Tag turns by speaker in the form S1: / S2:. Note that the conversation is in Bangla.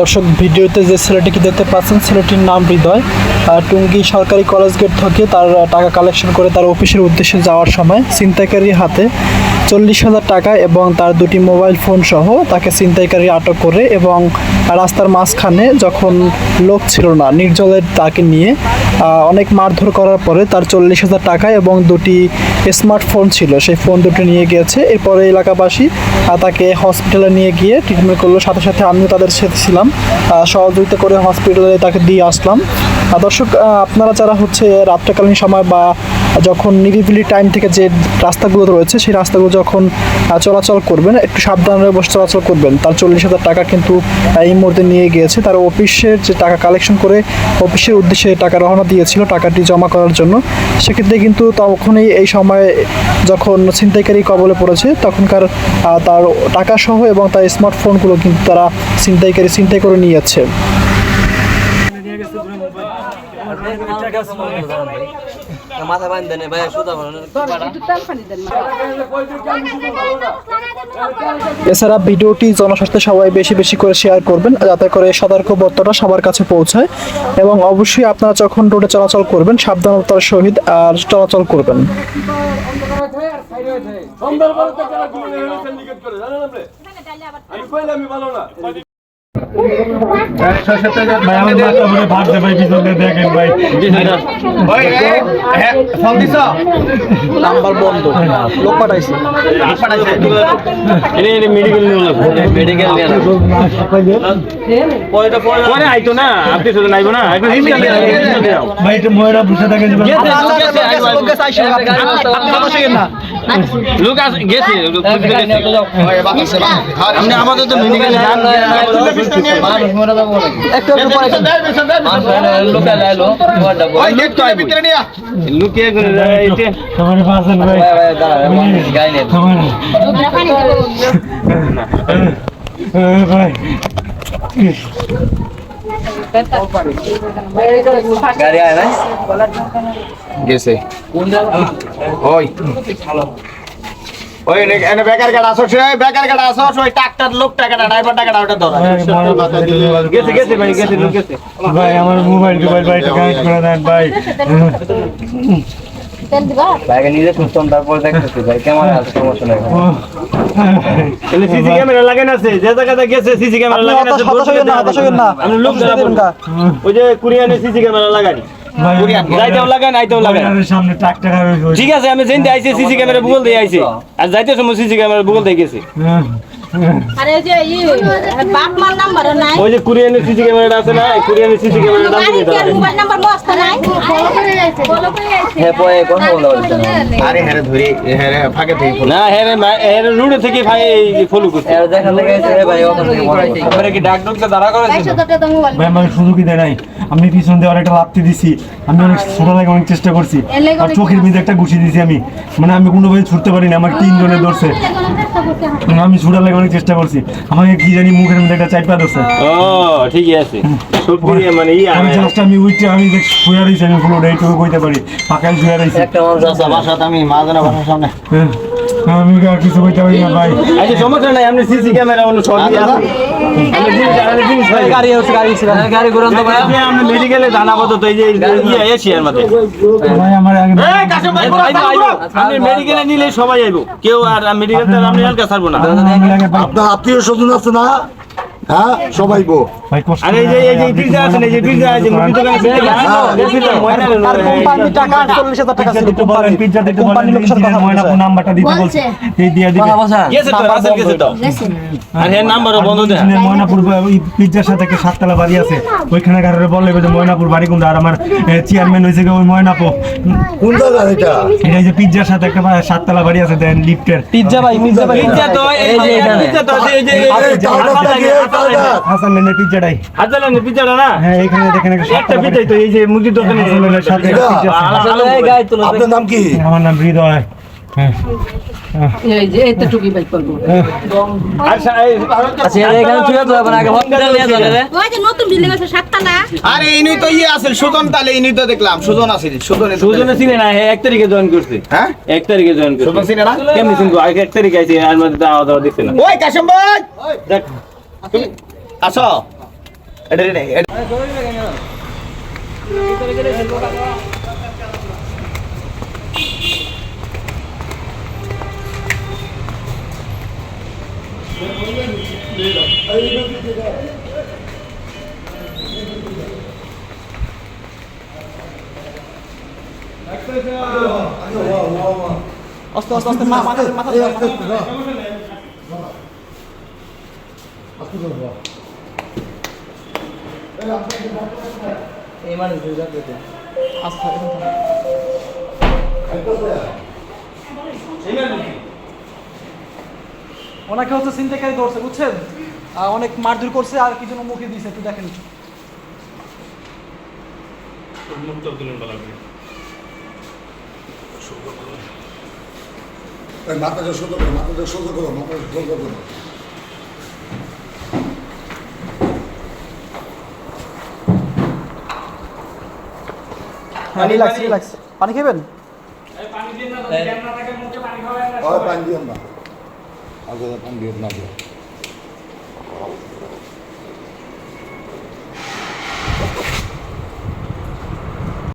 S1: দর্শক, ভিডিওতে যে ছেলেটিকে দেখতে পাচ্ছেন? ছেলেটির নাম হৃদয়। টুঙ্গি সরকারি কলেজ গেট থেকে তার টাকা কালেকশন করে তার অফিসের উদ্দেশ্যে যাওয়ার সময় ছিনতাইকারীর হাতে চল্লিশ হাজার টাকা এবং তার দুটি মোবাইল ফোন সহ তাকে ছিনতাইকারী আটক করে এবং রাস্তার মাঝখানে যখন লোক ছিল না, নির্জলের তাকে নিয়ে অনেক মারধর করার পরে তার চল্লিশ হাজার টাকা এবং দুটি স্মার্টফোন ছিল। সেই ফোন দুটো নিয়ে গিয়েছে। এরপরে এলাকাবাসী তাকে হসপিটালে নিয়ে গিয়ে ট্রিটমেন্ট করল। সাথে সাথে আমিও তাদের সাথে ছিলাম। সহযোগিতা করে হসপিটালে তাকে দিয়ে আসলাম। দর্শক আপনারা যারা হচ্ছে রাত্রেকালীন সময় বা যখন নিরিবিলি টাইম থেকে যে রাস্তাগুলো রয়েছে, সেই রাস্তাগুলো যখন চলাচল করবেন, একটু সাবধানে বসে চলাচল করবেন, তার চল্লিশ হাজার টাকা কিন্তু এই মুহূর্তে নিয়ে গিয়েছে। তার অফিসের যে টাকা কালেকশন করে, অফিসের উদ্দেশ্যে টাকা রওনা দিয়েছিল, টাকাটি জমা করার জন্য। সেক্ষেত্রে কিন্তু তখনই এই সময় যখন ছিনতাইকারী কবলে পড়েছে, তখনকার তার টাকা সহ এবং তার স্মার্টফোনগুলো কিন্তু তারা ছিনতাইকারী ছিনতাই করে নিয়ে যাচ্ছে
S2: মাথা বান্ধ দেন ভাই সুদা
S1: এছাড়া ভিডিওটি জনস্বার্থে সবাই বেশি বেশি করে শেয়ার করবেন যাতে করে সতর্ক বার্তাটা সবার কাছে পৌঁছায়। এবং অবশ্যই আপনারা যখন রোডে চলাচল করবেন সাবধানতার সহিত আর চলাচল করবেন।
S3: আমি ভালো না।
S1: নাম্বার বন্ধ লোক পাঠাইছে
S2: মেডিকেল মেডিকেল পরে আইতো না আপনি শুধু নাইবো না
S4: ময়রা বসে থাকেন
S2: লোক গেছে আমাদের তো মেডিকেল
S1: একটু একটু পরে
S2: লুকিয়ে
S4: ভাই
S2: গাড়ি আয় না?
S5: গেছে। ওই। ওই এনে বেকার গাড়া আসো সে বেকার গাড়া আসো ওই ট্রাক্টর লোক টাকাটা ড্রাইভার টাকাটা ওটা ধরো।
S2: গেছে গেছে ভাই গেছে গেছে
S4: ভাই আমার মোবাইল টোবাইল ভাই কানেক্ট করে দেন ভাই।
S2: ভাইকে নিজে সুস্থ তারপর দেখতেছি ভাই কেমন আছে সমস্যা নাই। তাহলে সিসি ক্যামেরা লাগানো আছে যে গেছে সিসি ক্যামেরা
S1: আপনি
S2: লাগানো আছে
S1: হতাশ হইবেন না হতাশ হইবেন না
S2: আপনি লোক ধরা ওই যে কুরিয়ানে সিসি ক্যামেরা লাগানি। যাইতেও লাগান আইতেও লাগান
S4: সামনে টাক টাকা
S2: ঠিক আছে আমি যেতে আইছি সিসি ক্যামেরা গুগল দিয়ে আইছি। আর যাইতে সময় সিসি ক্যামেরা গুগল দিয়ে গেছি।
S6: আরে যে ই বাপ মার নাম্বার নাই।
S2: ওই যে কুরিয়ানের সিসি ক্যামেরাটা আছে না কুরিয়ানের সিসি ক্যামেরাটা দাম দিতে
S6: কি মোবাইল নাম্বার মস্ত নাই। ফলো করে যাইছে ফলো করে যাইছে
S2: হ্যাঁ পয়ে কথা বলা
S5: আরে হ্যাঁ ধরি হ্যাঁ রে থেকে
S2: না হ্যাঁ হ্যাঁ থেকে ভাই এই ফলো করছে। এর দেখা লেগে গেছে ভাই ওখান থেকে বড়। আমরা কি ডাক ডাকতে দাঁড়া করেছে
S6: 100 টাকা মোবাইল।
S4: ভাই আমার সুযোগই দেয় নাই। আমি পিছন দিয়ে অনেকটা লাপতে দিছি। আমি অনেক ছোট লাগে অনেক চেষ্টা করছি। আর চোখের মধ্যে একটা গুছিয়ে দিছি আমি। মানে আমি কোনোভাবে ছুটতে পারি না আমার তিনজনে ধরছে আমি ছুটার লাগে অনেক চেষ্টা করছি। আমাকে কি জানি মুখের মধ্যে একটা চাইপা ধরছে।
S2: ও ঠিকই আছে। সব মানে
S4: আমি জাস্ট আমি উইটে আমি শুয়ে এইটুকু কইতে পারি। শুয়ে রয়েছি
S2: একটা মানুষ আছে
S5: বাসাতে আমি মাঝানা বাসার সামনে।
S4: আমি আর কিছু কইতে পারি না ভাই।
S2: আচ্ছা সমস্যা নাই আপনি সিসি ক্যামেরা অন্য সব দিয়ে আছে ভাই।
S1: গাড়ি হচ্ছে গাড়ি
S2: গাড়ি ঘুরান তো ভাই। আপনি আপনি মেডিকেলে জানাব তো এই যে ইয়ে এশিয়ার মধ্যে।
S4: ভাই আমার আগে
S2: আইবো। আপনি মেডিকেলে নিলে সবাই আইবো। কেউ আর মেডিকেল আপনি
S7: আপনার আত্মীয় স্বজন আছে না? হ্যাঁ সবাই গো।
S2: আর এই যে এই যে পিজ্জা আছে না, এই যে পিজ্জা আছে দোকানে ময়না
S1: আর কোম্পানির টাকা চল্লিশ হাজার টাকা ছিল
S4: দিতে বলেন দিতে বলেন
S1: লোকের সাথে কথা
S4: ময়না
S1: বলছে।
S4: নাম্বারটা দিতে বলছে। এই দিয়ে দিবে।
S2: গেছে তো রাসেল গেছে তো আর এর নাম্বারও বন্ধ দেয়
S4: ময়নাপুর বা- সাথে একটা সাততলা বাড়ি আছে। ওইখানে কারোর বললে যে ময়নাপুর বাড়ি কোনটা আর আমার চেয়ারম্যান হয়েছে কি ওই ময়নাপো
S7: কোন জায়গা এটা?
S4: এটা যে পিজ্জার সাথে একটা সাততলা বাড়ি আছে দেন লিফটের।
S1: পিজ্জা ভাই পিজ্জা ভাই।
S2: পিজ্জা তো এই যে পিজ্জা তো এই যে
S4: হাসান
S2: পিজ্জাটা না?
S4: হ্যাঁ এখানে দেখেন একটা
S2: পিজ্জাই তো এই যে দোকানে
S4: সাথে আছে।
S7: আপনার নাম কি?
S4: আমার নাম হৃদয়। হ্যাঁ।
S2: আচ্ছা
S6: আছে
S5: আরে ইনি তো ইয়ে আছে সুজন তালে ইনি তো দেখলাম সুজন আছে সুজন
S2: সুজনে চিনে না হ্যাঁ এক তারিখে জয়েন করছে।
S5: হ্যাঁ?
S2: এক তারিখে জয়েন করছে।
S5: সুজন চিনে না?
S2: কেমনি চিনবো? এক তারিখে আইছে আর মধ্যে দাওয়া দাওয়া দিচ্ছে না।
S5: ওই কাশম ভাই!
S2: দেখ।
S5: আসো এটা রে এটা
S1: আস্তে আস্তে আস্তে মাথা মাথা
S7: এই। আস্তে
S1: এরকম ওনাকে হচ্ছে ছিনতাইকারী ধরছে, বুঝছেন অনেক মারধর করছে, আর কি জন্য মুখে দিয়েছে একটু দেখেন
S7: মাথাটা সোজা করো, মাথাটা সোজা করো, মাথাটা সোজা করো
S1: হ্যাঁ রিল্যাক্স রিল্যাক্স পানি। খাবেন?
S7: পানি দিও না। আগে পানি দিও না।